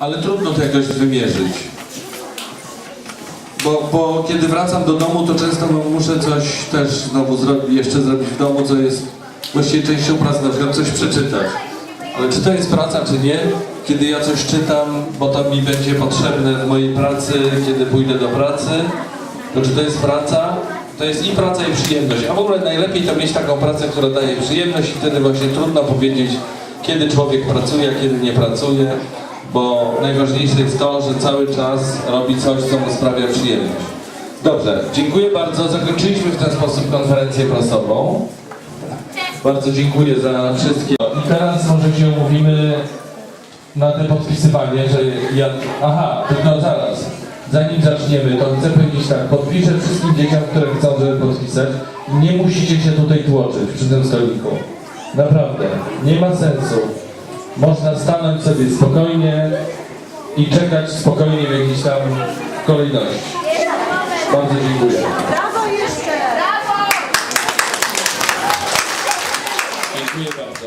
ale trudno to jakoś wymierzyć. Bo, bo kiedy wracam do domu, to często muszę coś też znowu zrobić, jeszcze zrobić w domu, co jest właściwie częścią pracy, na przykład coś przeczytać. Ale czy to jest praca, czy nie? Kiedy ja coś czytam, bo to mi będzie potrzebne w mojej pracy, kiedy pójdę do pracy, to czy to jest praca? To jest i praca, i przyjemność. A w ogóle najlepiej to mieć taką pracę, która daje przyjemność i wtedy właśnie trudno powiedzieć, kiedy człowiek pracuje, a kiedy nie pracuje, bo najważniejsze jest to, że cały czas robi coś, co mu sprawia przyjemność. Dobrze, dziękuję bardzo. Zakończyliśmy w ten sposób konferencję prasową. Bardzo dziękuję za wszystkie. I teraz może się umówimy na te podpisywanie, że ja... Aha, tylko zaraz. Zanim zaczniemy, to chcę powiedzieć tak. Podpiszę wszystkim dzieciom, które chcą, żeby podpisać. Nie musicie się tutaj tłoczyć przy tym stoliku. Naprawdę. Nie ma sensu. Można stanąć sobie spokojnie i czekać spokojnie w jakiejś tam kolejności. Bardzo dziękuję. Brawo jeszcze! Brawo! Dziękuję bardzo.